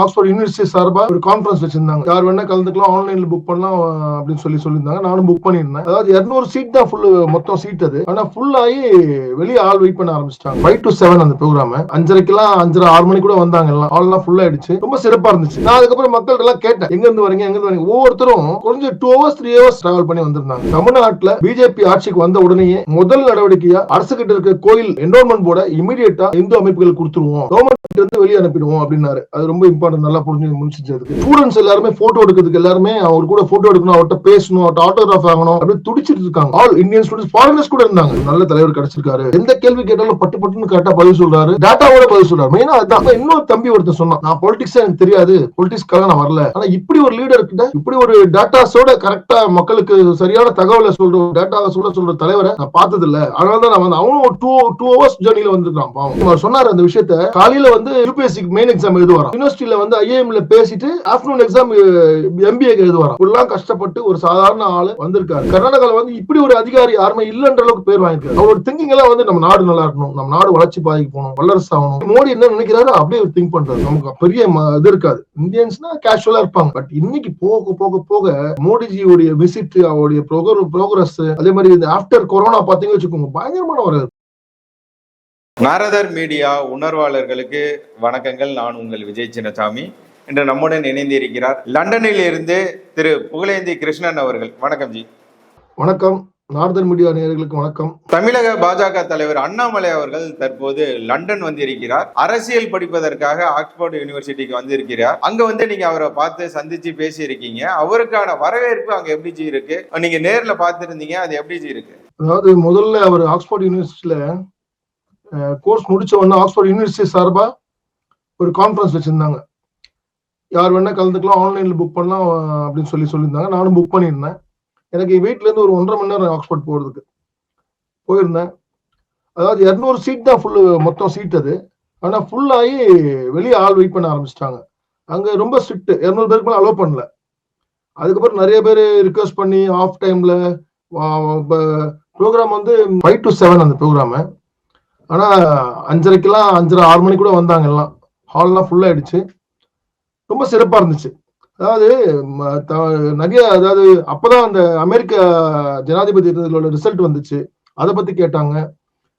Oxford university சார்பாக ஒரு conference வச்சிருந்தாங்க. யார் வேணா கலந்துக்கலாம் ஆன்லைன்ல புக் பண்ணலாம் அப்படின்னு சொல்லி சொல்லியிருந்தாங்க. நானும் புக் பண்ணியிருந்தேன். அதாவது இரநூறு சீட் தான் ஃபுல் மொத்தம் சீட் அது. ஆனா ஃபுல் ஆகி வெளியே ஆள் வெயிட் பண்ண ஆரம்பிச்சிட்டாங்க. ஃபைவ் டு செவன் அந்த ப்ரோக்ராம் அஞ்சரைக்கெல்லாம் அஞ்சரை ஆறு மணி கூட வந்தாங்க எல்லாம். ஆள்லாம் ஃபுல் ஆயிடுச்சு. ரொம்ப சிறப்பா இருந்துச்சு. நான் அதுக்கப்புறம் மக்கள் எல்லாம் கேட்டேன். எங்க இருந்து வரீங்க எங்க இருந்து வரீங்க ஒவ்வொருத்தரும் கொஞ்சம் two hours three hours travel பண்ணி வந்திருந்தாங்க. தமிழ்நாட்டில் பிஜேபி ஆட்சிக்கு வந்த உடனேயே முதல் நடவடிக்கையா அரசு கிட்ட இருக்க கோயில் என்ரோல்மெண்ட் போர்டை இமீடியட்டா இந்து அமைப்புகள் கொடுத்துருவோம். கவர்மெண்ட் வந்து வெளியே அனுப்பிடுவோம் அப்படின்னாரு. அது ரொம்ப இம்பார்ட்டன்ட் நல்லா புரிஞ்சு முடிச்சிருக்கு ஸ்டூடெண்ட்ஸ் எல்லாருமே போட்டோ எடுக்கிறதுக்கு எல்லாருமே அவர் கூட போட்டோ எடுக்கணும் அவர்கிட்ட பேசணும் அவர்கிட்ட ஆட்டோகிராஃப் ஆகணும் அப்படின்னு துடிச்சிட்டு இருக்காங்க. ஆல் இந்தியன் ஸ்டூடெண்ட்ஸ் ஃபாரினர்ஸ் கூட இருந்தாங்க. நல்ல தலைவர் கிடைச்சிருக்காரு. எந்த கேள்வி கேட்டாலும் பட்டு பட்டுன்னு கரெக்டா பதில் சொல்றாரு. டேட்டாவோட பதில் சொல்றாரு. மெயினா அதுதான் இன்னொரு தம்பி ஒருத்தர் சொன்னான். நான் பொலிட்டிக்ஸ் எனக்கு தெரியாது. பொலிட்டிக்ஸ்க்காக நான் வரல. ஆனா இப்படி ஒரு லீடர் கிட்ட இப்படி ஒரு டேட்டாஸோட கரெக்டா மக்களுக்கு சரியான தகவலை சொல்ற டேட்டாவை சொல்ல சொல்ற தலைவரை நான் பார்த்தது இல்ல அதனால தான் நான் வந்து அவனும் ஒரு டூ டூ ஹவர்ஸ் ஜேர்னில வந்திருக்கான் பாவம். அவர் சொன்னாரு அந்த விஷயத்த. காலையில வந்து யூபிஎஸ்சி மெயின் எக்ஸாம் எழுதுவாராம் யூனிவர்சிட்டியில வந்து ஐஏஎம்ல பேசிட்டு ஆஃப்டர்நூன் எக்ஸாம் எம்பிஏக்கு எழுதுவாராம். இப்படிலாம் கஷ்டப்பட்டு ஒரு சாதாரண ஆளு வந்திருக்காரு. கர்நாடகால வந்து இப்படி ஒரு அதிகாரி யாருமே இல்லைன்ற அளவுக்கு பேர் வாங்கிருக்காரு அவரோட திங்கிங் எல்லாம் வந்து நம்ம நாடு நல்லா இருக்கணும். நம்ம நாடு வளர்ச்சி பாதிக்கு போகணும். வல்லரசு ஆகணும். மோடி என்ன நினைக்கிறாரு அப்படியே திங்க் பண்றாரு. நமக்கு பெரிய ம- இது இருக்காது. இந்தியன்ஸ்னா கேஷுவலா இருப்பாங்க. பட் இன்னைக்கு போக போக போக மோடிஜியுடைய விசிட் அவருடைய ப்ரோக்ரஸ் அதே மாதிரி இந்த ஆஃப்டர் கொரோனா பாத்தீங்கன்னு வச்சுக்கோங்க பயங்கரமான ஒரு நாரதர் மீடியா உணர்வாளர்களுக்கு வணக்கங்கள். நான் உங்கள் விஜய் சின்னசாமி. இன்று நம்முடன் இணைந்திருக்கிறார் லண்டனில் இருந்து திரு புகழேந்தி கிருஷ்ணன் அவர்கள். வணக்கம் ஜி. வணக்கம். நார்தன் மீடியா நேயர்களுக்கு வணக்கம். தமிழக பாஜக தலைவர் அண்ணாமலை அவர்கள் தற்போது லண்டன் வந்திருக்கிறார். அரசியல் படிப்பதற்காக ஆக்ஸ்போர்ட் யூனிவர்சிட்டிக்கு வந்திருக்கிறார். அங்க வந்து நீங்க அவரை பார்த்து சந்திச்சு பேசி இருக்கீங்க அவருக்கான வரவேற்பு அங்க எப்படி ஜி இருக்கு? நீங்க நேர்ல பார்த்திருந்தீங்க அது எப்படி ஜி இருக்கு? அதாவது முதல்ல அவர் ஆக்ஸ்போர்ட் யூனிவர்சிட்டியில கோர்ஸ் முடிச்ச உடனே ஆக்ஸ்போர்ட் யூனிவர்சிட்டி சார்பாக ஒரு கான்ஃபரன்ஸ் வச்சுருந்தாங்க. யார் வேணா கலந்துக்கலாம் ஆன்லைனில் புக் பண்ணலாம் அப்படின்னு சொல்லி சொல்லியிருந்தாங்க. நானும் புக் பண்ணியிருந்தேன். எனக்கு வீட்டிலேருந்து ஒரு ஒன்றரை மணி நேரம் ஆக்ஸ்போர்ட் போகிறதுக்கு போயிருந்தேன். அதாவது இரநூறு சீட் தான் ஃபுல்லு மொத்தம் சீட் அது. ஆனால் ஃபுல்லாகி வெளியே ஆள் வெயிட் பண்ண ஆரம்பிச்சிட்டாங்க. அங்கே ரொம்ப ஸ்ட்ரிக்ட் இரநூறு பேருக்கு மேலே அலோவ் பண்ணல. அதுக்கப்புறம் நிறைய பேர் ரிக்வஸ்ட் பண்ணி ஆஃப் டைமில் ப்ரோக்ராம் வந்து ஃபைவ் டு செவன் அந்த ப்ரோக்ராமு ஆனா அஞ்சரைக்கெல்லாம் அஞ்சரை ஆறு மணி கூட வந்தாங்க எல்லாம். ஹால்லாம் ஃபுல் ஆயிடுச்சு. ரொம்ப சிறப்பா இருந்துச்சு. அதாவது நிறைய அதாவது அப்பதான் அந்த அமெரிக்க ஜனாதிபதி தேர்தலோட ரிசல்ட் வந்துச்சு. அதை பத்தி கேட்டாங்க.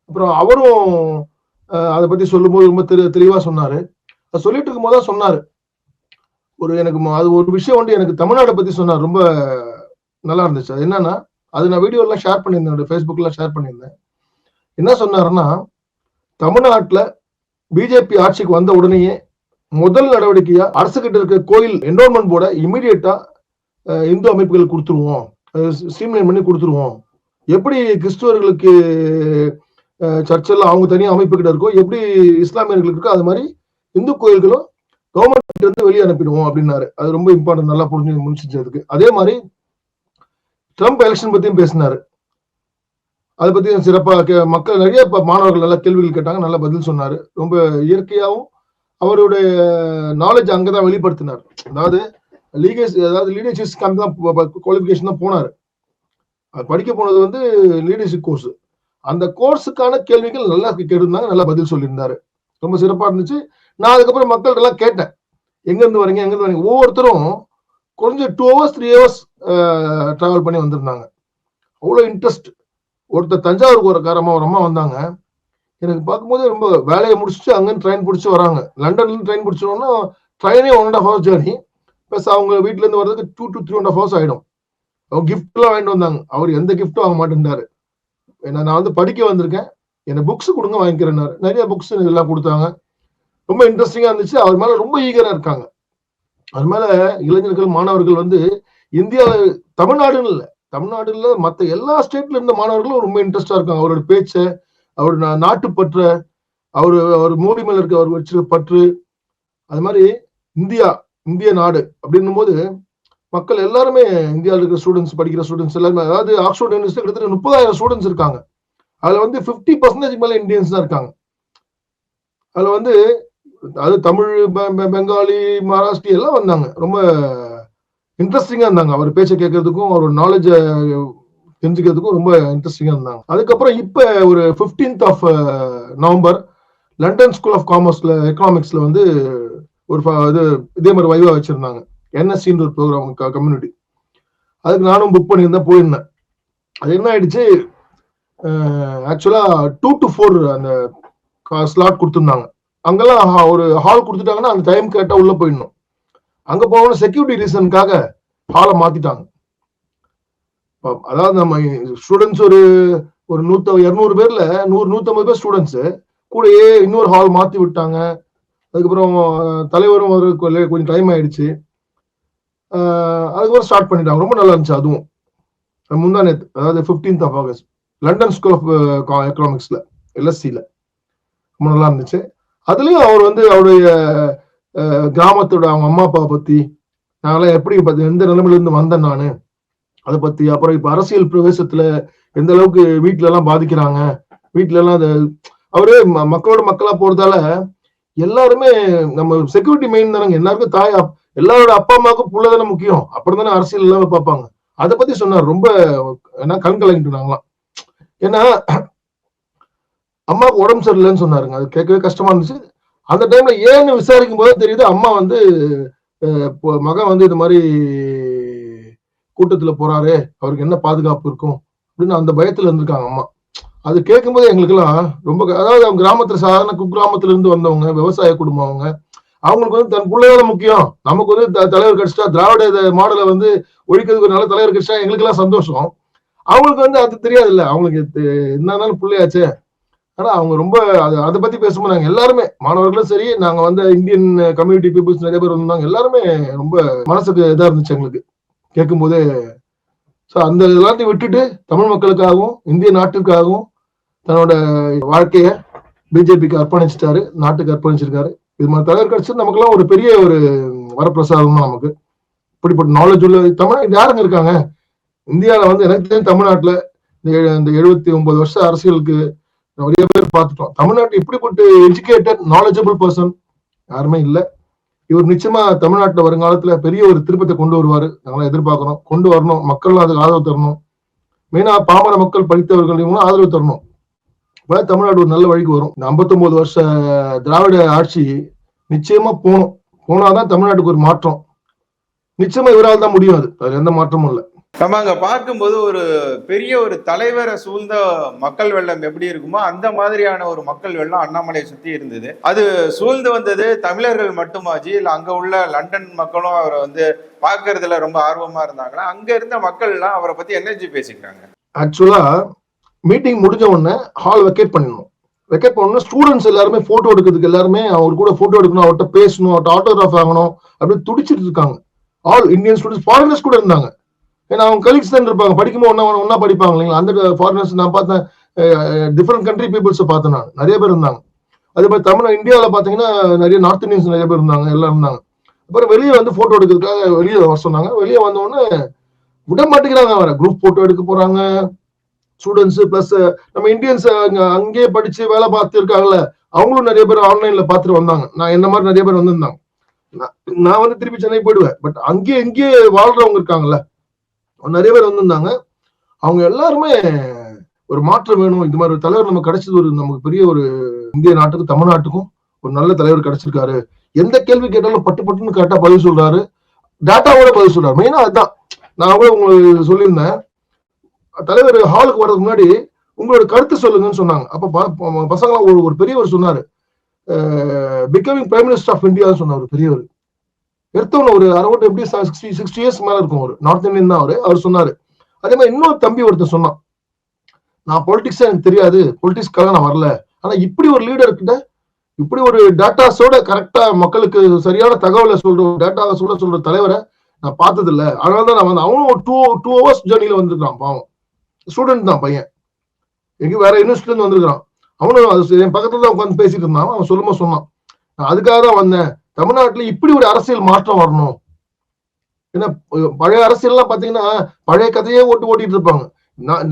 அப்புறம் அவரும் அதை பத்தி சொல்லும்போது ரொம்ப தெளி தெளிவா சொன்னாரு. அது சொல்லிட்டு இருக்கும்போது தான் சொன்னாரு. ஒரு எனக்கு ம- அது ஒரு விஷயம் வந்து எனக்கு தமிழ்நாடை பத்தி சொன்னார். ரொம்ப நல்லா இருந்துச்சு. அது என்னன்னா அது நான் வீடியோலாம் ஷேர் பண்ணியிருந்தேன். ஃபேஸ்புக்ல ஷேர் பண்ணியிருந்தேன். என்ன சொன்னாருன்னா தமிழ்நாட்டில் பிஜேபி ஆட்சிக்கு வந்த உடனேயே முதல் நடவடிக்கையா அரசு கிட்ட இருக்க கோயில் என்ரோல்மெண்ட் போர்டை இமீடியட்டா இந்து அமைப்புகள் கொடுத்துருவோம். ஸ்ட்ரீம்லைன் பண்ணி கொடுத்துருவோம். எப்படி கிறிஸ்துவர்களுக்கு சர்ச்செல்லாம் அவங்க தனியாக அமைப்பு கிட்ட இருக்கோ எப்படி இஸ்லாமியர்களுக்கு இருக்கோ அது மாதிரி இந்து கோயில்களும் கவர்மெண்ட் வந்து வெளியே அனுப்பிடுவோம் அப்படின்னாரு. அது ரொம்ப இம்பார்ட்டன்ட் நல்லா புரிஞ்சு முடிச்சிச்சு அதுக்கு. அதே மாதிரி ட்ரம்ப் எலெக்ஷன் பத்தியும் பேசினாரு. அதை பத்தி சிறப்பாக கே- மக்கள் நிறைய இப்போ மாணவர்கள் நல்ல கேள்விகள் கேட்டாங்க நல்ல பதில் சொன்னாரு. ரொம்ப இயற்கையாகவும் அவருடைய நாலேஜ் அங்கதான் வெளிப்படுத்தினார். அதாவது லீகஸ் அதாவது லீடர்ஷிப் கேம்ப் தான் குவாலிஃபிகேஷன் தான் போனார். படிக்க போனது வந்து லீடர்ஷிப் கோர்ஸ் அந்த கோர்ஸுக்கான கேள்விகள் நல்லா கேட்டிருந்தாங்க நல்லா பதில் சொல்லியிருந்தாரு. ரொம்ப சிறப்பாக இருந்துச்சு. நான் அதுக்கப்புறம் மக்கள்கிட்ட எல்லாம் கேட்டேன். எங்கேருந்து வரீங்க எங்கேருந்து வரீங்க? ஒவ்வொருத்தரும் கொஞ்சம் two hours three hours travel பண்ணி வந்திருந்தாங்க. அவ்வளோ இன்ட்ரெஸ்ட் ஒருத்தர் தஞ்சாவூருக்கு ஒரு காரமா ஒரு அம்மா வந்தாங்க. எனக்கு பார்க்கும்போது ரொம்ப வேலையை முடிச்சுட்டு அங்கேருந்து ட்ரெயின் பிடிச்சி வராங்க. லண்டன்லேருந்து ட்ரெயின் பிடிச்சோன்னா ட்ரெயினே one and half hours journey plus அவங்க வீட்டிலேருந்து வர்றதுக்கு two to three and half hours ஆகிடும் அவங்க கிஃப்ட்லாம் வாங்கிட்டு வந்தாங்க. அவர் எந்த கிஃப்ட்டும் வாங்க மாட்டேன்றாரு ஏன்னா நான் வந்து படிக்க வந்திருக்கேன். என்னை புக்ஸ் கொடுங்க வாங்கிக்கிறேன்னாரு. நிறைய புக்ஸ் எல்லாம் கொடுத்தாங்க. ரொம்ப இன்ட்ரெஸ்டிங்காக இருந்துச்சு. அவர் மேலே ரொம்ப ஈகராக இருக்காங்க. அது மேலே இளைஞர்கள் மாணவர்கள் வந்து இந்தியாவில் தமிழ்நாடுன்னு இல்லை. தமிழ்நாடுல மற்ற எல்லா ஸ்டேட்ல இருந்த மாணவர்களும் ரொம்ப இன்ட்ரெஸ்டா இருக்காங்க. அவரோட பேச்ச அவர் நாட்டு நாட்டுப்பற்ற அவர் அவர் மோடி மேல இருக்க அவர் வச்சிருக்க பற்று அது மாதிரி இந்தியா இந்திய நாடு அப்படின்னும் போது மக்கள் எல்லாருமே இந்தியாவில் இருக்கிற ஸ்டூடெண்ட்ஸ் படிக்கிற ஸ்டூடெண்ட்ஸ் எல்லாருமே அதாவது ஆக்ஸ்போர்ட் யூனிவர்சிட்டி கிட்டத்தட்ட முப்பதாயிரம் ஸ்டூடெண்ட்ஸ் இருக்காங்க. அதுல வந்து ஃபிஃப்டி பர்சன்டேஜ் மேல இந்தியன்ஸ் தான் இருக்காங்க. அதுல வந்து அது தமிழ் பெங்காலி மகாராஷ்டிரி எல்லாம் வந்தாங்க. ரொம்ப இன்ட்ரெஸ்டிங்கா இருந்தாங்க. அவர் பேச்சை கேட்கறதுக்கும் அவரோட நாலேஜ தெரிஞ்சுக்கிறதுக்கும் ரொம்ப இன்ட்ரெஸ்டிங்கா இருந்தாங்க. அதுக்கப்புறம் இப்ப ஒரு 15th of November London School of காமர்ஸ்ல எக்கனாமிக்ஸ்ல வந்து ஒரு இது இதே மாதிரி வைவா வச்சிருந்தாங்க. என்எஸ்சின்ற ஒரு ப்ரோக்ராம் கம்யூனிட்டி அதுக்கு நானும் புக் பண்ணியிருந்தேன் போயிருந்தேன். அது என்ன ஆயிடுச்சு? ஆக்சுவலா டூ டு ஃபோர் அந்த ஸ்லாட் கொடுத்துருந்தாங்க. அங்கெல்லாம் ஒரு ஹால் கொடுத்துட்டாங்கன்னா அந்த டைம் கேட்டால் உள்ள போயிடணும். அங்க போகணும் செக்யூரிட்டி ரீசனுக்காக ஹாலை மாத்திட்டாங்க. அதாவது நம்ம ஸ்டூடெண்ட்ஸ் ஒரு ஒரு நூத்த இரநூறு பேர்ல நூறு நூத்தம்பது பேர் ஸ்டூடெண்ட்ஸ் கூடயே இன்னொரு ஹால் மாத்தி விட்டாங்க. அதுக்கப்புறம் தலைவரும் ஒரு கொஞ்சம் டைம் ஆயிடுச்சு. அதுக்கப்புறம் ஸ்டார்ட் பண்ணிட்டாங்க. ரொம்ப நல்லா இருந்துச்சு அதுவும். முந்தா நேத்து அதாவது 15th of August London School of எக்கனாமிக்ஸ்ல எல்எஸ்சியில் ரொம்ப நல்லா இருந்துச்சு. அதுலயும் அவர் வந்து அவருடைய கிராமத்தோட அவங்க அம்மா அப்பாவை பத்தி நாங்களாம் எப்படி எந்த நிலைமையில இருந்து வந்தேன் நானு அதை பத்தி அப்புறம் இப்ப அரசியல் பிரவேசத்துல எந்த அளவுக்கு வீட்டுல எல்லாம் பாதிக்கிறாங்க வீட்டுல எல்லாம் அது அவரு ம- மக்களோட மக்களா போறதால எல்லாருமே நம்ம செக்யூரிட்டி மெயின் தானங்க. எல்லாருக்கும் தாய் எல்லாரோட அப்பா அம்மாவுக்கும் புள்ள தானே முக்கியம். அப்புறம் தானே அரசியல் எல்லாமே பார்ப்பாங்க. அதை பத்தி சொன்னார். ரொம்ப ஏன்னா கண் கலங்கிட்டு நாங்களாம் ஏன்னா அம்மாவுக்கு உடம்பு சரியில்லைன்னு சொன்னாருங்க. அது கேட்கவே கஷ்டமா இருந்துச்சு. அந்த டைம்ல ஏன்னு விசாரிக்கும் போது தெரியுது அம்மா வந்து மகன் வந்து இது மாதிரி கூட்டத்துல போறாரு அவருக்கு என்ன பாதுகாப்பு இருக்கும் அப்படின்னு அந்த பயத்துல இருந்திருக்காங்க அம்மா. அது கேட்கும்போது எங்களுக்கெல்லாம் ரொம்ப க- அதாவது அவங்க கிராமத்துல சாதாரண குக்கிராமத்துல இருந்து வந்தவங்க விவசாய குடும்பம் அவங்க அவங்களுக்கு வந்து தன் பிள்ளையோட முக்கியம். நமக்கு வந்து த- தலைவர் கிடைச்சிட்டா திராவிட மாடலை வந்து ஒழிக்கிறதுக்கு ஒரு நல்ல தலைவர் கிடைச்சிட்டா எங்களுக்கு எல்லாம் சந்தோஷம். அவங்களுக்கு வந்து அது தெரியாது இல்ல அவங்களுக்கு தெ- என்ன இருந்தாலும் பிள்ளையாச்சே ஆனா அவங்க ரொம்ப அது அதை பத்தி பேசும்போது நாங்க எல்லாருமே மாணவர்களும் சரி நாங்க வந்து இந்தியன் கம்யூனிட்டி பீப்புள்ஸ் நிறைய பேர் வந்தாங்க எல்லாருமே ரொம்ப மனசுக்கு இதா இருந்துச்சு எங்களுக்கு. கேட்கும்போது ஸோ அந்த எல்லாத்தையும் விட்டுட்டு தமிழ் மக்களுக்காகவும் இந்திய நாட்டுக்காகவும் தன்னோட வாழ்க்கைய பிஜேபிக்கு அர்ப்பணிச்சிட்டாரு நாட்டுக்கு அர்ப்பணிச்சிருக்காரு. இது மாதிரி தலைவர் கிடைச்சது நமக்கெல்லாம் ஒரு பெரிய ஒரு வரப்பிரசாதம் தான் நமக்கு. இப்படிப்பட்ட நாலேஜ் உள்ள தமிழ் யாருங்க இருக்காங்க? இந்தியாவில் வந்து எனக்கு தெரிஞ்ச தமிழ்நாட்டுல இந்த இந்த எழுபத்தி ஒன்பது வருஷம் அரசியலுக்கு நிறைய பேர் பார்த்துட்டோம். தமிழ்நாட்டு எப்படிப்பட்ட எஜுகேட்டட் நாலேஜபிள் பர்சன் யாருமே இல்லை. இவர் நிச்சயமா தமிழ்நாட்டில் வருங்காலத்துல பெரிய ஒரு திருப்பத்தை கொண்டு வருவாரு. நாங்களாம் எதிர்பார்க்கிறோம் கொண்டு வரணும். மக்கள் அதுக்கு ஆதரவு தரணும். மெயினா பாமர மக்கள் படித்தவர்கள் இவங்களும் ஆதரவு தரணும். தமிழ்நாடு ஒரு நல்ல வழிக்கு வரும். இந்த 59 வருஷ திராவிட ஆட்சி நிச்சயமா போகணும். போனாதான் தமிழ்நாட்டுக்கு ஒரு மாற்றம். நிச்சயமா இவரால் தான் முடியும் அது. அதுல எந்த மாற்றமும் இல்லை. நம்ம அங்க பார்க்கும்போது ஒரு பெரிய ஒரு தலைவரை சூழ்ந்த மக்கள் வெள்ளம் எப்படி இருக்குமோ அந்த மாதிரியான ஒரு மக்கள் வெள்ளம் அண்ணாமலையை சுத்தி இருந்தது. அது சூழ்ந்து வந்தது தமிழர்கள் மட்டுமாச்சு இல்ல அங்க உள்ள லண்டன் மக்களும் அவரை வந்து பார்க்கறதுல ரொம்ப ஆர்வமா இருந்தாங்களா அங்க இருந்த மக்கள் எல்லாம் அவரை பத்தி எனர்ஜி பேசிக்கிறாங்க? ஆக்சுவலா மீட்டிங் முடிஞ்ச உடனே ஹால் வெக்கேட் பண்ணணும். வெக்கேட் பண்ணணும் ஸ்டூடெண்ட்ஸ் எல்லாருமே போட்டோ எடுக்கிறதுக்கு எல்லாருமே அவர் கூட போட்டோ எடுக்கணும் அவர்கிட்ட பேசணும் அவர்கிட்ட ஆட்டோகிராஃப் ஆகணும் அப்படின்னு துடிச்சிட்டு இருக்காங்க. ஆல் இந்தியன் ஸ்டூடெண்ட்ஸ் ஃபாரினர்ஸ் கூட இருந்தாங்க. ஏன்னா அவங்க கலீக்ஸ் தான் இருப்பாங்க. படிக்கும்போது ஒன்னா ஒன்னா படிப்பாங்க இல்லைங்களா? அந்த ஃபாரினர்ஸ் நான் பார்த்தேன் டிஃப்ரெண்ட் கண்ட்ரி பீப்புள்ஸ் பார்த்தேன் நான். நிறைய பேர் இருந்தாங்க. அதே மாதிரி தமிழ் இந்தியாவில் பார்த்தீங்கன்னா நிறைய நார்த் இந்தியன்ஸ் நிறைய பேர் இருந்தாங்க எல்லாம் இருந்தாங்க. அப்புறம் வெளியே வந்து ஃபோட்டோ எடுக்கிறதுக்காக வெளியே வர சொன்னாங்க. வெளியே வந்தோடனே விட மாட்டேங்கிறாங்க வேற குரூப் ஃபோட்டோ எடுக்க போறாங்க. ஸ்டூடெண்ட்ஸ் பிளஸ் நம்ம இந்தியன்ஸ் அங்க அங்கேயே படிச்சு வேலை பார்த்து இருக்காங்கல்ல அவங்களும் நிறைய பேர் ஆன்லைன்ல பார்த்துட்டு வந்தாங்க. நான் என்ன மாதிரி நிறைய பேர் வந்திருந்தாங்க. நான் நான் வந்து திருப்பி சென்னை போயிடுவேன். பட் அங்கேயே இங்கேயே வாழ்றவங்க இருக்காங்கல்ல. நிறைய பேர் வந்திருந்தாங்க. அவங்க எல்லாருமே ஒரு மாற்றம் வேணும். இந்த மாதிரி ஒரு தலைவர் நமக்கு கிடைச்சது ஒரு நமக்கு பெரிய ஒரு இந்திய நாட்டுக்கும் தமிழ்நாட்டுக்கும் ஒரு நல்ல தலைவர் கிடைச்சிருக்காரு. எந்த கேள்வி கேட்டாலும் பட்டு பட்டுன்னு கரெக்டா பதில் சொல்றாரு. டேட்டாவோட பதில் சொல்றாரு. மெயினா அதுதான் நான் கூட உங்களுக்கு சொல்லியிருந்தேன். தலைவர் ஹாலுக்கு வர்றதுக்கு முன்னாடி உங்களோட கருத்து சொல்லுங்கன்னு சொன்னாங்க. அப்ப ப- பசங்களாம் ஒரு ஒரு பெரியவர் சொன்னாரு. Becoming prime minister of India சொன்னார் பெரியவர். எடுத்தவன ஒரு அரௌண்ட் எப்படி சிக்ஸ்டி சிக்ஸ்டி இயர்ஸ் மேல இருக்கும் ஒரு நார்த் இந்தியன் தான் அவரு. அவர் சொன்னாரு. அதே மாதிரி இன்னொரு தம்பி ஒருத்தர் சொன்னான். நான் பொலிட்டிக்ஸ் எனக்கு தெரியாது. பொலிட்டிக்ஸ்க்காக நான் வரல. ஆனா இப்படி ஒரு லீடர் கிட்ட இப்படி ஒரு டேட்டாஸோட கரெக்டா மக்களுக்கு சரியான தகவலை சொல்ற டேட்டாஸோட சொல்ற தலைவரை நான் பார்த்தது இல்ல அதனால தான் நான் வந்து அவனும் ஒரு டூ டூ ஹவர்ஸ் ஜேர்னில வந்திருக்கான் பாவம். ஸ்டூடெண்ட் தான் பையன். எங்க வேற யூனிவர்சிட்டில இருந்து வந்திருக்கான் அவனும் அது என் பக்கத்துல தான் உட்காந்து பேசிட்டு இருந்தான். அவன் சொல்லுமா சொன்னான். நான் அதுக்காக தான் வந்தேன். தமிழ்நாட்டுல இப்படி ஒரு அரசியல் மாற்றம் வரணும். ஏன்னா பழைய அரசியல்லாம் பாத்தீங்கன்னா பழைய கதையே ஓட்டு ஓட்டிட்டு இருப்பாங்க.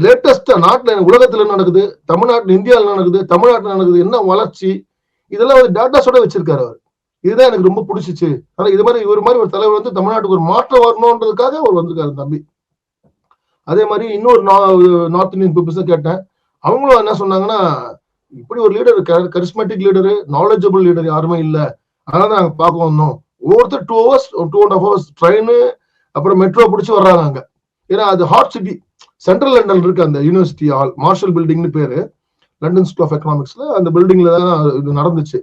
லேட்டஸ்டா நாட்டுல உலகத்துல என்ன நடக்குது? தமிழ்நாட்டுல இந்தியாவில் நடக்குது? தமிழ்நாட்டுல நடக்குது? என்ன வளர்ச்சி? இதெல்லாம் வந்து டேட்டாஸோட வச்சிருக்காரு அவர். இதுதான் எனக்கு ரொம்ப பிடிச்சிச்சு. ஆனா இது மாதிரி இவர் மாதிரி ஒரு தலைவர் வந்து தமிழ்நாட்டுக்கு ஒரு மாற்றம் வரணுன்றதுக்காக அவர் வந்திருக்காரு தம்பி. அதே மாதிரி இன்னொரு நார்த் இந்தியன் பீப்புள்ஸும் கேட்டேன். அவங்களும் என்ன சொன்னாங்கன்னா இப்படி ஒரு leader charismatic leader knowledgeable leader யாருமே இல்லை. அதனால தான் பார்க்க வந்தோம். ஒவ்வொருத்தர் two hours two and half hours train அப்புறம் மெட்ரோ பிடிச்சி வர்றாங்க ஏன்னா அது ஹாட் சிட்டி சென்ட்ரல் லண்டன் இருக்கு அந்த யூனிவர்சிட்டி ஹால் மார்ஷல் பில்டிங்னு பேரு. லண்டன் ஸ்கூல் ஆஃப் எக்கனாமிக்ஸ்ல அந்த பில்டிங்ல தான் இது நடந்துச்சு.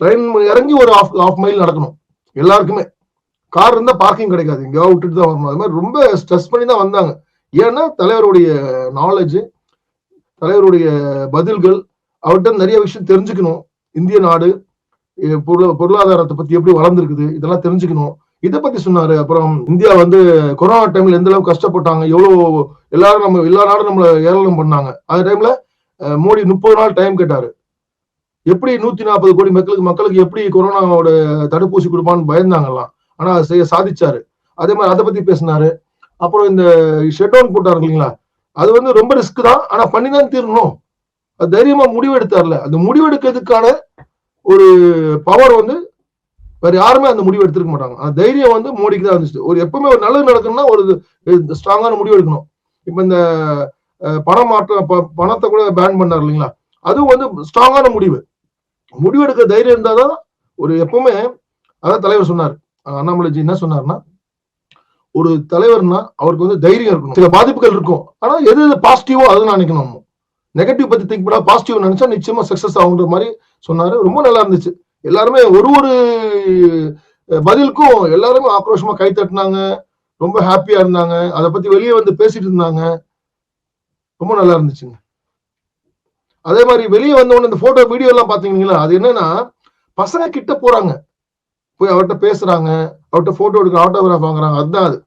ட்ரெயின் இறங்கி ஒரு ஆஃப் ஆஃப் மைல் நடக்கணும். எல்லாருக்குமே. கார் இருந்தா பார்க்கிங் கிடைக்காது. எங்கேயாவது விட்டுட்டு தான் வரணும். அது மாதிரி ரொம்ப ஸ்ட்ரெஸ் பண்ணி தான் வந்தாங்க. ஏன்னா தலைவருடைய நாலேஜ் தலைவருடைய பதில்கள் அவர்கிட்ட நிறைய விஷயம் தெரிஞ்சுக்கணும். இந்திய நாடு பொருளாதாரத்தை பத்தி எப்படி வளர்ந்துருக்குது இதெல்லாம் தெரிஞ்சுக்கணும். இதை பத்தி சொன்னாரு. அப்புறம் இந்தியா வந்து கொரோனா டைம்ல எந்த அளவுக்கு கஷ்டப்பட்டாங்க எவ்வளவு எல்லாரும் நம்ம எல்லா நாடும் நம்மள ஏளனம் பண்ணாங்க. அந்த டைம்ல மோடி முப்பது நாள் டைம் கேட்டாரு. எப்படி நூத்தி நாற்பது கோடி மக்களுக்கு மக்களுக்கு எப்படி கொரோனாவோட தடுப்பூசி கொடுப்பான்னு பயந்தாங்கலாம் ஆனா அதை செய்ய சாதிச்சாரு. அதே மாதிரி அதை பத்தி பேசினாரு. அப்புறம் இந்த ஷட் டவுன் போட்டாரு இல்லைங்களா? அது வந்து ரொம்ப ரிஸ்க் தான். ஆனா பண்ணி தான் தீரணும். அது தைரியமா முடிவு எடுத்தார்ல அந்த முடிவு எடுக்கிறதுக்கான ஒரு பவர் வந்து வேற யாருமே அந்த முடிவு எடுத்துருக்க மாட்டாங்க. அந்த தைரியம் வந்து மோடிக்கு தான் இருந்துச்சு. ஒரு எப்பவுமே ஒரு நல்லது நடக்கணும்னா ஒரு ஸ்ட்ராங்கான முடிவு எடுக்கணும். இப்ப இந்த பணம் மாற்ற ப- பணத்தை கூட பேன் பண்ணார் இல்லைங்களா? அதுவும் வந்து ஸ்ட்ராங்கான முடிவு. முடிவு எடுக்க தைரியம் இருந்தாதான் ஒரு எப்பவுமே அதான் தலைவர் சொன்னார். அண்ணாமலைஜி என்ன சொன்னார்னா ஒரு தலைவர்னா அவருக்கு வந்து தைரியம் இருக்கணும். சில பாதிப்புகள் இருக்கும். ஆனா எது எது பாசிட்டிவோ அதை நினைக்கணும் நெகட்டிவ் பத்தி திங்க் பண்ணா பாசிட்டிவ் நினைச்சா நிச்சயமா சக்சஸ் ஆகுன்ற மாதிரி சொன்னாரு. ரொம்ப நல்லா இருந்துச்சு. எல்லாருமே ஒரு ஒரு பதிலுக்கும் எல்லாருமே ஆக்ரோஷமா கை தட்டினாங்க. ரொம்ப ஹாப்பியா இருந்தாங்க. அதை பத்தி வெளியே வந்து பேசிட்டு இருந்தாங்க. ரொம்ப நல்லா இருந்துச்சுங்க. அதே மாதிரி வெளியே வந்தவொடனே இந்த போட்டோ வீடியோ எல்லாம் பாத்தீங்கன்னா அது என்னன்னா பசங்க கிட்ட போறாங்க. போய் அவர்கிட்ட பேசுறாங்க. அவர்கிட்ட போட்டோ எடுக்க ஆட்டோகிராஃப் வாங்குறாங்க. அதுதான் அது.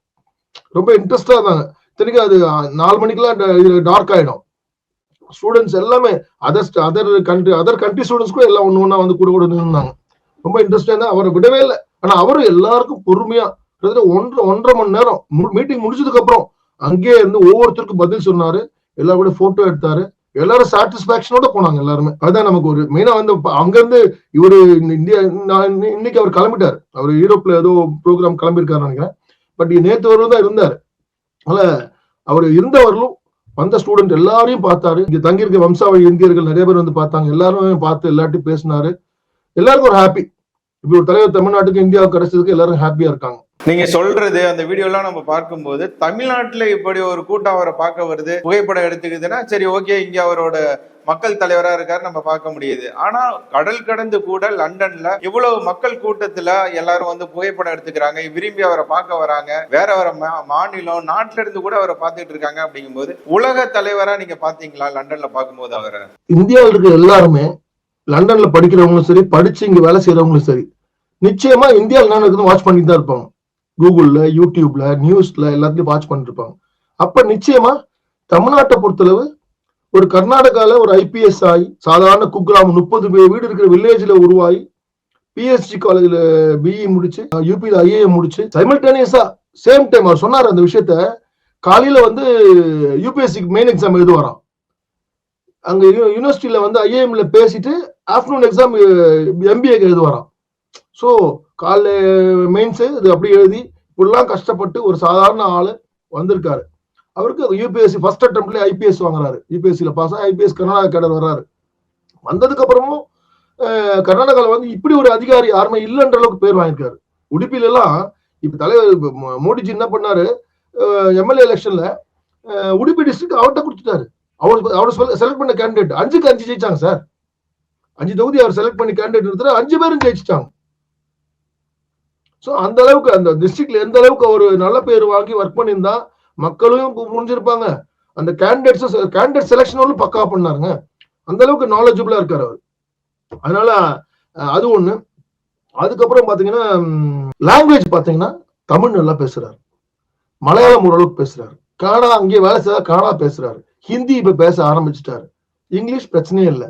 ரொம்ப இன்ட்ரெஸ்டா இருந்தாங்க. இத்தனைக்கும் அது நாலு மணிக்கெல்லாம் டார்க் ஆயிடும். ஸ்டூடெண்ட்ஸ் எல்லாமே other other country other country students கூட எல்லாம் ஒன்று ஒன்றா வந்து கூட கூட இருந்தாங்க ரொம்ப இன்ட்ரெஸ்டாக இருந்தா அவரை விடவே இல்லை. ஆனால் அவரும் எல்லாருக்கும் பொறுமையா கிட்டத்தட்ட ஒன்றரை ஒன்றரை மணி நேரம் மீட்டிங் முடிச்சதுக்கு அப்புறம் அங்கேயே இருந்து ஒவ்வொருத்தருக்கும் பதில் சொன்னாரு. எல்லா கூட போட்டோ எடுத்தாரு. எல்லாரும் சாட்டிஸ்பாக்சனோட போனாங்க எல்லாருமே. அதுதான் நமக்கு ஒரு மெயினா வந்து அங்க இருந்து இவரு இந்த இந்தியா நான் இன்னைக்கு அவர் கிளம்பிட்டார். அவர் யூரோப்ல ஏதோ ப்ரோக்ராம் கிளம்பியிருக்காரு நினைக்கிறேன். பட் நேற்று வரும் தான் இருந்தாரு. அதனால அவர் இருந்தவர்களும் வந்த ஸ்டூடெண்ட் எல்லாரையும் பார்த்தாரு. இங்க தங்கியிருக்க வம்சாவளி இந்தியர்கள் நிறைய பேர் வந்து பார்த்தாங்க. எல்லாரும் பார்த்து எல்லார்ட்டையும் பேசினாரு. எல்லாருக்கும் ஒரு ஹாப்பி இப்படி ஒரு தலைவர் தமிழ்நாட்டுக்கு இந்தியாவுக்கு கிடைச்சதுக்கு எல்லாரும் ஹாப்பியா இருக்காங்க. நீங்க சொல்றது அந்த வீடியோ எல்லாம் நம்ம பார்க்கும்போது தமிழ்நாட்டுல இப்படி ஒரு கூட்டம் அவரை பார்க்க வருது. புகைப்படம் எடுத்துக்குதுன்னா சரி ஓகே இங்க அவரோட மக்கள் தலைவரா இருக்காரு நம்ம பார்க்க முடியுது. ஆனா கடல் கடந்து கூட லண்டன்ல இவ்வளவு மக்கள் கூட்டத்துல எல்லாரும் வந்து புகைப்படம் எடுத்துக்கிறாங்க. விரும்பி அவரை பார்க்க வராங்க. வேற வேற மா- மாநிலம் நாட்டுல இருந்து கூட அவரை பார்த்துட்டு இருக்காங்க அப்படிங்கும்போது உலக தலைவரா நீங்க பாத்தீங்களா லண்டன்ல பார்க்கும்போது அவரை? இந்தியாவில் இருக்க எல்லாருமே லண்டன்ல படிக்கிறவங்களும் சரி படிச்சு இங்க வேலை செய்யறவங்களும் சரி நிச்சயமா இந்தியாவில் என்ன நடக்குதுன்னு வாட்ச் பண்ணிட்டு தான் இருப்பாங்க. கூகுள்ல யூடியூப்ல நியூஸ்ல எல்லாத்தையும் வாட்ச் பண்ணிட்டு இருப்பாங்க அப்ப நிச்சயமா தமிழ்நாட்டை பொறுத்தளவு ஒரு கர்நாடகால ஒரு ஐபிஎஸ் ஆகி சாதாரண குக்கிராமம் முப்பது வீடு இருக்கிற வில்லேஜ்ல உருவாகி பிஎஸ்சி காலேஜ்ல பிஇ முடிச்சு யூபியில் ஐஏஎம் முடிச்சு சைமல்டேனியஸா சேம் டைம் அவர் சொன்னார் அந்த விஷயத்த காலையில வந்து யூபிஎஸ்சிக்கு மெயின் எக்ஸாம் எழுதுவாராம். அங்க யூனிவர்சிட்டியில வந்து ஐஏஎம்ல பேசிட்டு ஆஃப்டர்நூன் எக்ஸாம் எம்பிஏக்கு எழுதுவாராம். ஸோ காலைல மெயின்ஸ் இது அப்படி எழுதி இப்படிலாம் கஷ்டப்பட்டு ஒரு சாதாரண ஆள் வந்திருக்காரு. அவருக்கு யூபிஎஸ்சி ஃபர்ஸ்ட் அட்டம்ப்ட்ல ஐபிஎஸ் வாங்குறாரு. யூபிஎஸ்சியில் பாஸ் ஆகி ஐபிஎஸ் கர்நாடகா கேடர் வர்றாரு. வந்ததுக்கு அப்புறமும் கர்நாடகாவில் வந்து இப்படி ஒரு அதிகாரி யாருமே இல்லைன்ற அளவுக்கு பேர் வாங்கியிருக்காரு. உடுப்பில எல்லாம் இப்ப தலைவர் மோடிஜி என்ன பண்ணாரு எம்எல்ஏ எலெக்ஷன்ல உடுப்பி டிஸ்ட்ரிக்ட் அவர்கிட்ட கொடுத்துட்டாரு. அவர் அவர் செலக்ட் பண்ண கேண்டிடேட் அஞ்சுக்கு அஞ்சு ஜெயிச்சாங்க சார். அஞ்சு தொகுதி அவர் செலக்ட் பண்ணி கேண்டிடேட் எடுத்தாரு அஞ்சு பேரும் ஜெயிச்சிட்டாங்க. ஸோ அந்த அளவுக்கு அந்த டிஸ்ட்ரிக்ட்ல எந்த அளவுக்கு அவர் நல்ல பேர் வாங்கி ஒர்க் பண்ணியிருந்தா மக்களும் முடிஞ்சிருப்பாங்க புரிஞ்சிருப்பாங்க. அந்த கேண்டிடேட்ஸ் கேண்டிடேட் செலெக்ஷன் பக்கா பண்ணாருங்க. அந்த அளவுக்கு நாலேஜபிளா இருக்காரு அவர். அதனால அது ஒண்ணு. அதுக்கப்புறம் பாத்தீங்கன்னா லாங்குவேஜ் பாத்தீங்கன்னா தமிழ் நல்லா பேசுறாரு. மலையாளம் ஓரளவுக்கு பேசுறாரு. கானா அங்கேயே வேலை செய்ய கானா பேசுறாரு. ஹிந்தி இப்ப பேச ஆரம்பிச்சிட்டாரு. இங்கிலீஷ் பிரச்சனையே இல்லை.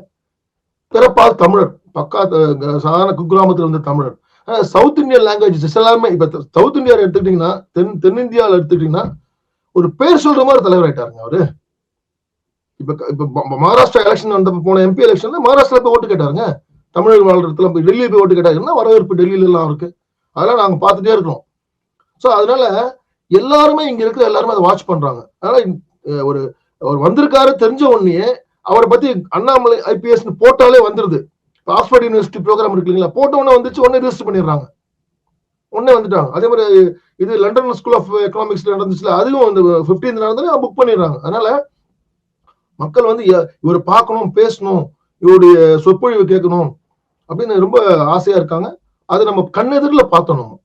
பிறப்பால் தமிழர். பக்கா த- சாதாரண குக்கிராமத்தில் இருந்த தமிழர். சவுத் இந்தியன் லாங்குவேஜஸ் எல்லாமே இப்ப சவுத் இந்தியாவில் எடுத்துக்கிட்டீங்கன்னா தென் தென்னிந்தியாவில் எடுத்துக்கிட்டீங்கன்னா ஒரு பேர் சொல்ற மாதிரி தலைவர் ஆயிட்டாருங்க அவரு. இப்ப இப்ப ம- மகாராஷ்டிரா எலெக்ஷன் வந்த போன எம்பி எலெக்ஷன்ல மகாராஷ்டிரா போய் ஓட்டு கேட்டாருங்க. தமிழக வாழ்றதுல போய் டெல்லி போய் ஓட்டு கேட்டாருன்னா வரவேற்பு டெல்லியில எல்லாம் இருக்கு. அதெல்லாம் நாங்க பார்த்துட்டே இருக்கிறோம். ஸோ அதனால எல்லாருமே இங்க இருக்கிற எல்லாருமே அதை வாட்ச் பண்றாங்க. அதனால ஒரு அவர் வந்திருக்காரு தெரிஞ்ச உடனே அவரை பத்தி அண்ணாமலை ஐபிஎஸ் போட்டாலே வந்துருது. ஆக்ஸ்போர்ட் யூனிவர்சிட்டி ப்ரோக்ராம் இருக்கு இல்லைங்களா? போட்ட உடனே வந்துச்சு உடனே ரிஜிஸ்டர் பண்ணிடுறாங்க. உடனே வந்துட்டாங்க. அதே மாதிரி இது லண்டன் ஸ்கூல் ஆஃப் எக்கனாமிக்ஸ்ல நடந்துச்சுல அதுவும் வந்து பிப்டீன் நடந்தாலே புக் பண்ணிடுறாங்க. அதனால மக்கள் வந்து இவர் இவரை பார்க்கணும் பேசணும் இவருடைய சொற்பொழிவு கேட்கணும் அப்படின்னு ரொம்ப ஆசையா இருக்காங்க. அதை நம்ம கண்ணெதிரில் பார்த்தோம் நம்ம.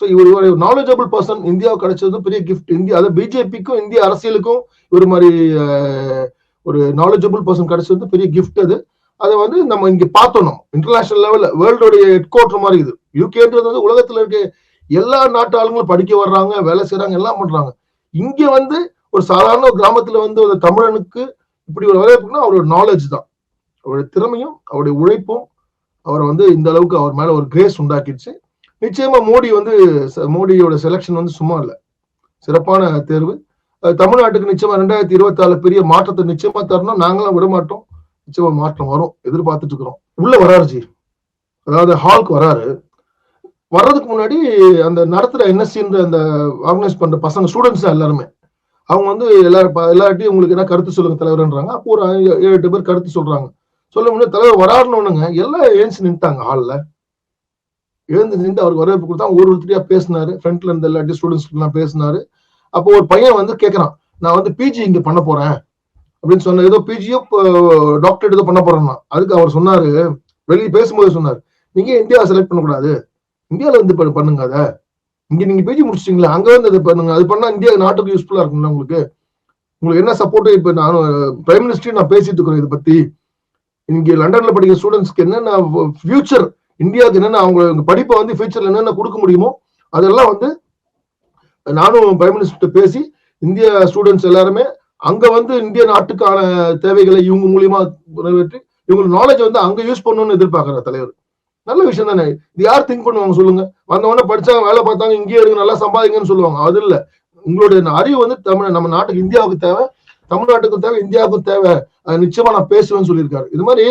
ஸோ இவர் ஒரு நாலேஜபிள் பர்சன் இந்தியாவுக்கு கிடைச்சது பெரிய கிஃப்ட் இந்தியா அதாவது பிஜேபிக்கும் இந்திய அரசியலுக்கும் ஒரு மாதிரி ஒரு நாலேஜபிள் பர்சன் கிடைச்சது பெரிய கிஃப்ட் அது. அதை வந்து நம்ம இங்க பார்த்தோம் நம்ம. இன்டர்நேஷனல் லெவலில் வேர்ல்டோடைய ஹெட் குவார்டர் மாதிரி இது. யூகேன்றது வந்து உலகத்துல இருக்க எல்லா நாட்டு ஆளுங்களும் படிக்க வர்றாங்க வேலை செய்கிறாங்க எல்லாம் பண்றாங்க. இங்க வந்து ஒரு சாதாரண கிராமத்தில் கிராமத்துல வந்து ஒரு தமிழனுக்கு இப்படி ஒரு வரவேற்புனா அவரோட நாலேஜ் தான். அவருடைய திறமையும் அவருடைய உழைப்பும் அவரை வந்து இந்த அளவுக்கு அவர் மேல ஒரு கிரேஸ் உண்டாக்கிடுச்சு. நிச்சயமா மோடி வந்து ச- மோடியோட செலெக்ஷன் வந்து சும்மா இல்லை. சிறப்பான தேர்வு. தமிழ்நாட்டுக்கு நிச்சயமா ரெண்டாயிரத்தி இருபத்தி ஆறு பெரிய மாற்றத்தை நிச்சயமா தரணும் நாங்களாம் விட மாட்டோம். நிச்சயமா மாற்றம் வரும். எதிர்பார்த்துட்டு இருக்கிறோம். உள்ள வராரு ஜி. அதாவது ஹால்க்கு வராரு. வர்றதுக்கு முன்னாடி அந்த நடத்துற என்எஸ்சின்ற அந்த ஆர்கனைஸ் பண்ற பசங்க ஸ்டூடெண்ட்ஸ் தான் எல்லாருமே. அவங்க வந்து எல்லாரும் எல்லார்ட்டையும் உங்களுக்கு என்ன கருத்து சொல்லுங்க தலைவர்ன்றாங்க. அப்போ ஒரு ஏழு எட்டு பேர் கருத்து சொல்றாங்க. சொல்ல முடியாது தலைவர் வராருன்னு எல்லாம் ஏஞ்சி நின்ட்டாங்க ஹாலில் எழுந்து நின்று அவருக்கு வரவேற்பு கொடுத்தா ஒரு ஒருத்தரையா பேசினாரு. ஃப்ரண்ட்ல இருந்த எல்லா ஸ்டூடெண்ட்ஸ் எல்லாம் பேசினாரு. அப்போ ஒரு பையன் வந்து கேட்கறான் நான் வந்து பிஜி இங்க பண்ண போறேன். அப்படின்னு சொன்ன ஏதோ பிஜியோ டாக்டரேட் ஏதோ பண்ண போறேன்னா அதுக்கு அவர் சொன்னாரு வெளியே பேசும்போது சொன்னார் நீங்க இந்தியாவை செலக்ட் பண்ணக்கூடாது? இந்தியால வந்து பண்ணுங்க அதை. இங்க நீங்க பிஜி முடிச்சிட்டீங்களா அங்க வந்து அதை பண்ணுங்க. அது பண்ணா இந்தியா நாட்டுக்கு யூஸ்ஃபுல்லா இருக்கும்ல உங்களுக்கு. உங்களுக்கு என்ன சப்போர்ட் இப்ப நான் பிரைம் மினிஸ்டர் நான் பேசிட்டு இருக்கிறேன் இதை பத்தி. இங்க லண்டன்ல படிக்கிற ஸ்டூடெண்ட்ஸ்க்கு என்னென்ன ஃபியூச்சர் இந்தியாவுக்கு என்னென்ன அவங்க படிப்பை வந்து ஃபியூச்சர்ல என்னென்ன கொடுக்க முடியுமோ அதெல்லாம் வந்து நானும் பிரைம் மினிஸ்டர் பேசி இந்திய ஸ்டூடெண்ட்ஸ் எல்லாருமே அங்க வந்து இந்திய நாட்டுக்கான தேவைகளை இவங்க மூலியமா நிறைவேற்றி இவங்க நாலேஜ் வந்து அங்க யூஸ் பண்ணணும்னு எதிர்பார்க்கிற தலைவர். நல்ல விஷயம் தானே? இது யார் திங்க் பண்ணுவாங்க சொல்லுங்க. வந்தவொடனே படிச்சாங்க வேலை பார்த்தாங்க இங்கேயே இருங்க நல்லா சம்பாதிங்கன்னு சொல்லுவாங்க. அது இல்ல. உங்களுடைய அறிவு வந்து தமிழ் நம்ம நாட்டுக்கு இந்தியாவுக்கு தேவை தமிழ்நாட்டுக்கும் தேவை இந்தியாவுக்கும் தேவை. நிச்சயமா நான் பேசுவேன்னு சொல்லியிருக்காரு. இது மாதிரி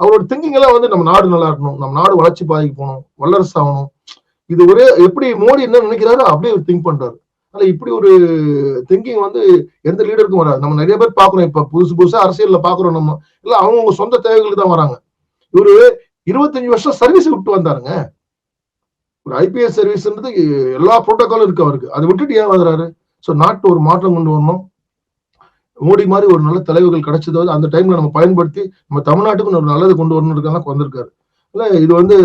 அவரோட திங்கிங் எல்லாம் வந்து நம்ம நாடு நல்லா இருக்கணும் நம்ம நாடு வளர்ச்சி பாதைக்கு போகணும் வல்லரசு ஆகணும். இது ஒரே எப்படி மோடி என்ன நினைக்கிறாரோ அப்படியே திங்க் பண்றாரு. ஆனா இப்படி ஒரு திங்கிங் வந்து எந்த லீடருக்கும் வராது. நம்ம நிறைய பேர் பாக்குறோம் இப்ப புதுசு புதுசா அரசியல்ல பாக்குறோம் நம்ம. இல்ல அவங்கவுங்க சொந்த தேவைகளுக்கு தான் வராங்க. இவரு இருபத்தஞ்சு வருஷம் சர்வீஸ் விட்டு வந்தாருங்க. ஒரு ஐபிஎஸ் சர்வீஸ்ன்றது எல்லா புரோட்டோக்காலும் இருக்கு அவருக்கு. அதை விட்டுட்டு ஏன் வந்துறாரு ஸோ நாட்டு ஒரு மாற்றம் கொண்டு வரணும். மோடி மாதிரி ஒரு நல்ல தலைவர்கள் கிடைச்சதாவது அந்த டைம்ல நம்ம பயன்படுத்தி நம்ம தமிழ்நாட்டுக்கு ஒரு நல்லது கொண்டு வரணுன்றதுக்காக வந்திருக்காரு. இல்ல இது வந்து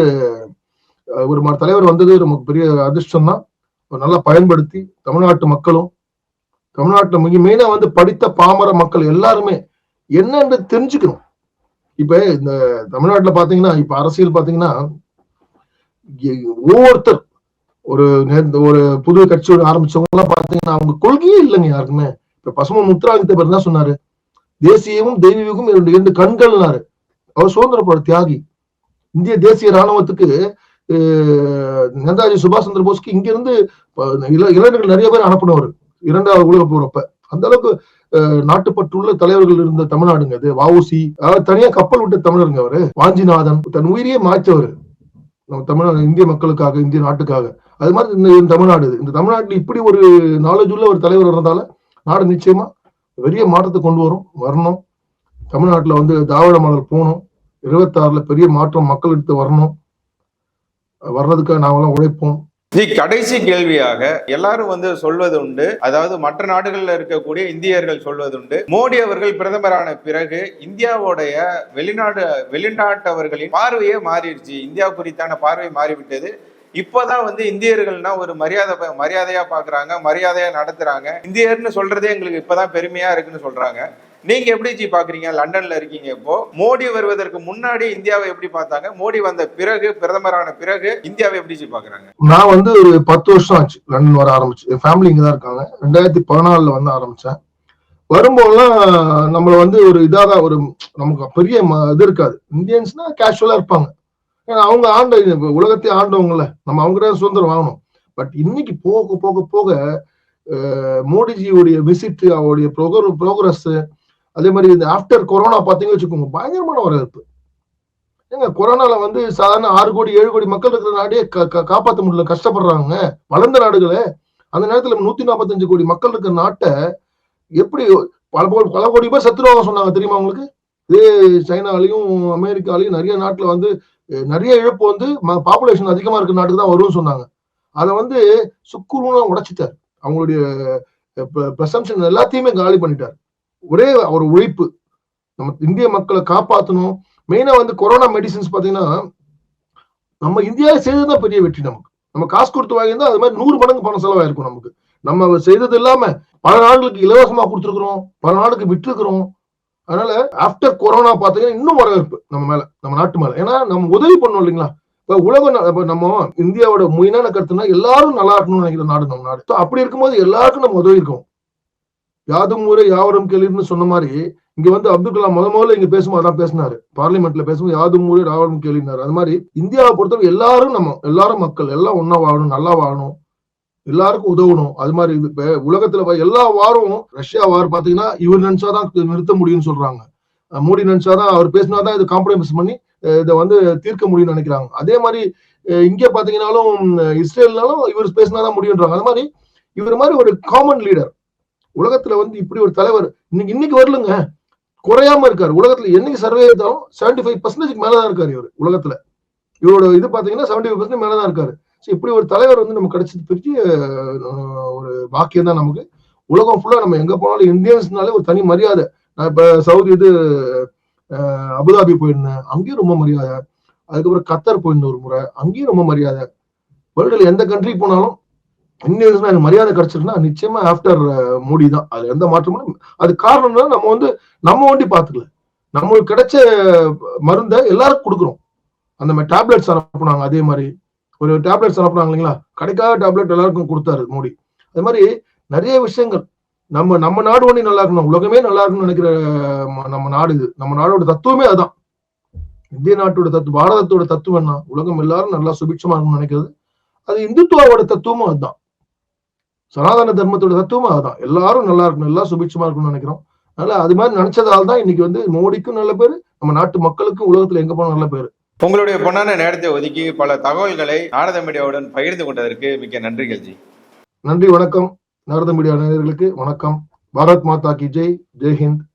ஒரு தலைவர் வந்தது நமக்கு பெரிய அதிர்ஷ்டம் தான் நல்லா பயன்படுத்தி தமிழ்நாட்டு மக்களும் தமிழ்நாட்டுல மிக மெயினா வந்து படித்த பாமர மக்கள் எல்லாருமே என்னன்னு தெரிஞ்சுக்கணும். இப்ப இந்த தமிழ்நாட்டுல பாத்தீங்கன்னா இப்ப அரசியல் பாத்தீங்கன்னா ஒவ்வொருத்தர் ஒரு ஒரு புது கட்சி ஆரம்பிச்சவங்க எல்லாம் பாத்தீங்கன்னா அவங்க கொள்கையே இல்லைங்க யாருக்குமே. இப்ப பசும முத்துராஜித்த பேர் தான் சொன்னாரு? தேசியமும் தெய்வீகமும் இரண்டு இரண்டு கண்கள்னாரு. அவர் சுதந்திர தியாகி. இந்திய தேசிய ராணுவத்துக்கு நேதாஜி சுபாஷ் சந்திர போஸ்க்கு இங்க இருந்து இள- இளைஞர்கள் நிறைய பேர் அனுப்பினவர். இரண்டாவது உலக போறப்ப அந்த அளவுக்கு நாட்டுப்பற்றுள்ள தலைவர்கள் இருந்த தமிழ்நாடுங்க அது. வவுசி அதாவது தனியா கப்பல் விட்ட தமிழருங்க அவரு. வாஞ்சிநாதன். தன் உயிரையே மாய்ச்சவர் நம்ம தமிழ்நாடு இந்திய மக்களுக்காக இந்திய நாட்டுக்காக. அது மாதிரி இந்த தமிழ்நாடு இந்த தமிழ்நாட்டில் இப்படி ஒரு நாலேஜ் உள்ள ஒரு தலைவர் இருந்தால நாடு நிச்சயமா பெரிய மாற்றத்தை கொண்டு வரும். வரணும். தமிழ்நாட்டில் வந்து திராவிட மாடல் போகணும். இருபத்தாறுல பெரிய மாற்றம் மக்களுக்கு வரணும். வர்றதுக்காக நாங்களாம் உழைப்போம். ஜி கடைசி கேள்வியாக எல்லாரும் வந்து சொல்வது உண்டு அதாவது மற்ற நாடுகளில் இருக்கக்கூடிய இந்தியர்கள் சொல்வது உண்டு மோடி அவர்கள் பிரதமரான பிறகு இந்தியாவுடைய வெளிநாடு வெளிநாட்டவர்களின் பார்வையே மாறிடுச்சு. இந்தியா குறித்தான பார்வை மாறிவிட்டது. இப்போதான் வந்து இந்தியர்கள்னா ஒரு மரியாதை ப- மரியாதையா பாக்குறாங்க மரியாதையா நடத்துறாங்க. இந்தியர்னு சொல்றதே எங்களுக்கு இப்பதான் பெருமையா இருக்குன்னு சொல்றாங்க. நீங்க எப்படி ஜி பாக்குறீங்க? லண்டன்ல இருக்கீங்க இப்போ. மோடி வருவதற்கு முன்னாடி இந்தியாவை எப்படி பார்த்தாங்க? மோடி வந்த பிறகு பிரதமரான பிறகு இந்தியாவை எப்படி ஜி பாக்குறாங்க? நான் வந்து ஒரு பத்து வருஷம் ஆச்சு லண்டன் வர ஆரம்பிச்சு. என் ஃபேமிலி இங்கதான் இருக்காங்க. ரெண்டாயிரத்தி பதினாலுல வந்து ஆரம்பிச்சேன். வரும்போதெல்லாம் நம்மள வந்து ஒரு இதாக ஒரு நமக்கு பெரிய ம- இது இருக்காது. இந்தியன்ஸ்னா கேஷுவலா இருப்பாங்க. அவங்க ஆண்ட இப்ப உலகத்தை ஆண்டவங்கல்ல. நம்ம அவங்க சுதந்திரம் வாங்கணும். பட் இன்னைக்கு போக போக போக மோடிஜியுடைய விசிட் அவருடைய ப்ரோக்ரஸ் அதே மாதிரி இந்த ஆஃப்டர் கொரோனா பார்த்தீங்கன்னு வச்சுக்கோங்க பயங்கரமான வரவேற்பு ஏங்க கொரோனால வந்து சாதாரண ஆறு கோடி ஏழு கோடி மக்கள் இருக்கிற நாடே காப்பாற்ற முடியல கஷ்டப்படுறாங்க. வளர்ந்த நாடுகளே அந்த நேரத்தில் நூத்தி நாற்பத்தஞ்சு கோடி மக்கள் இருக்கிற நாட்டை எப்படி பல கோ- பல கோடி பேர் செத்துருவாங்க சொன்னாங்க தெரியுமா உங்களுக்கு? இதே சைனாலையும் அமெரிக்காலையும் நிறைய நாட்டில் வந்து நிறைய இழப்பு வந்து பாப்புலேஷன் அதிகமா இருக்க நாட்டுக்கு தான் வரும்னு சொன்னாங்க. அதை வந்து சுக்குருவா உடைச்சிட்டார். அவங்களுடைய பிரசம்ஷன் எல்லாத்தையுமே காலி பண்ணிட்டார். ஒரே ஒரு உழைப்பு. நம்ம இந்திய மக்களை காப்பாற்றணும் மெயினா வந்து கொரோனா மெடிசின்ஸ் பாத்தீங்கன்னா நம்ம இந்தியாவில் செய்ததுதான் பெரிய வெற்றி நமக்கு. நம்ம காசு கொடுத்து வாங்கியிருந்தா அது மாதிரி நூறு மடங்கு பணம் செலவாயிருக்கும் நமக்கு. நம்ம செய்தது இல்லாம பல நாடுகளுக்கு இலவசமா கொடுத்துருக்குறோம். பல நாடுக்கு விட்டுருக்குறோம் அதனால ஆஃப்டர் கொரோனா பாத்தீங்கன்னா இன்னும் வரவேற்பு நம்ம மேல நம்ம நாட்டு மேல. ஏன்னா நம்ம உதவி பண்ணோம் இல்லைங்களா? இப்ப உலகம் நம்ம இந்தியாவோட முயனான கருத்துனா எல்லாரும் நல்லா இருக்கணும்னு நினைக்கிற நாடு நம்ம நாடு. அப்படி இருக்கும்போது எல்லாருக்கும் நம்ம உதவி இருக்கோம். யாதும் ஊரே யாவரும் கேள்வின்னு சொன்ன மாதிரி இங்க வந்து அப்துல் கலாம் முத முதல்ல இங்க பேசும்போது அதான் பேசினாரு. பார்லிமெண்ட்ல பேசும்போது யாதும் ஊரே யாவரும் கேள்வினாரு அது மாதிரி இந்தியாவை பொறுத்தவரை எல்லாரும் நம்ம எல்லாரும் மக்கள் எல்லாம் ஒன்னா வாழணும் நல்லா வாழணும். எல்லாருக்கும் உதவணும். அது மாதிரி இது இப்ப உலகத்துல எல்லா வாரும் ரஷ்யா வார் பாத்தீங்கன்னா இவர் நினைச்சாதான் நிறுத்த முடியும்னு சொல்றாங்க. மோடி நினைச்சாதான் அவர் பேசினாதான் இது காம்ப்ரமைஸ் பண்ணி இதை வந்து தீர்க்க முடியும்னு நினைக்கிறாங்க. அதே மாதிரி இங்கே இங்க பாத்தீங்கன்னாலும் இஸ்ரேல்னாலும் இவர் பேசினாதான் முடியும்ன்றாங்க. அது மாதிரி இவர் மாதிரி ஒரு காமன் லீடர் உலகத்துல வந்து இப்படி ஒரு தலைவர் இன்னைக்கு இன்னைக்கு வரலங்க. குறையாம இருக்காரு. உலகத்துல என்னைக்கு சர்வே எடுத்தாலும் செவன்டி ஃபைவ் பர்சன்டேஜ் மேலதான் இருக்காரு இவர் உலகத்துல. இவரோட இது பாத்தீங்கன்னா செவன்டி ஃபைவ் பர்சன்ட் மேலதான் இருக்காரு. ஸோ இப்படி ஒரு தலைவர் வந்து நமக்கு கிடைச்சது பெரிய ஒரு பாக்கியம் தான் நமக்கு. உலகம் ஃபுல்லா நம்ம எங்க போனாலும் இந்தியன்ஸ்னாலே ஒரு தனி மரியாதை. நான் இப்போ சவுதி இது அஹ், அபுதாபி போயிருந்தேன். அங்கேயும் ரொம்ப மரியாதை. அதுக்கப்புறம் கத்தர் போயிருந்தேன் ஒரு முறை. அங்கேயும் ரொம்ப மரியாதை. வேர்ல்டுல எந்த கண்ட்ரி போனாலும் இந்தியன்ஸ்னா எனக்கு மரியாதை கிடைச்சிருந்தா நிச்சயமா ஆஃப்டர் மோடி தான் அது எந்த மாற்றமும் அது காரணம்னா நம்ம வந்து நம்ம வண்டி பார்த்துக்கல. நம்மளுக்கு கிடைச்ச மருந்தை எல்லாருக்கும் கொடுக்குறோம். அந்த மாதிரி டேப்லெட்ஸ் அனுப்புனாங்க அதே மாதிரி. ஒரு டேப்லெட் அனுப்புனாங்க இல்லைங்களா? கிடைக்காத டேப்லெட் எல்லாருக்கும் கொடுத்தாரு மோடி. அது மாதிரி நிறைய விஷயங்கள். நம்ம நம்ம நாடு ஒண்ணி நல்லா இருக்கணும். உலகமே நல்லா இருக்கணும்னு நினைக்கிற ம- நம்ம நாடு இது. நம்ம நாடோட தத்துவமே அதுதான் இந்திய நாட்டோட தத்துவம் பாரதத்தோட தத்துவம் என்ன? உலகம் எல்லாரும் நல்லா சுபிட்சமா இருக்கணும்னு நினைக்கிறது. அது இந்துத்துவாவோட தத்துவமும் அதுதான். சனாதன தர்மத்தோட தத்துவமும் அதுதான். எல்லாரும் நல்லா இருக்கணும். எல்லாம் சுபிட்சமா இருக்கணும்னு நினைக்கிறோம். அதனால அது மாதிரி நினைச்சதால தான் இன்னைக்கு வந்து மோடிக்கும் நல்ல பேரு நம்ம நாட்டு மக்களுக்கும் உலகத்துல எங்க போனாலும் நல்ல பேரு. உங்களுடைய பொன்னான நேரத்தை ஒதுக்கி பல தகவல்களை நாரத மீடியாவுடன் பகிர்ந்து கொண்டதற்கு மிக்க நன்றிகள் ஜி. நன்றி வணக்கம். நாரத மீடியா நேயர்களுக்கு வணக்கம். பாரத் மாதா கி ஜெய். ஜெய் ஹிந்த்.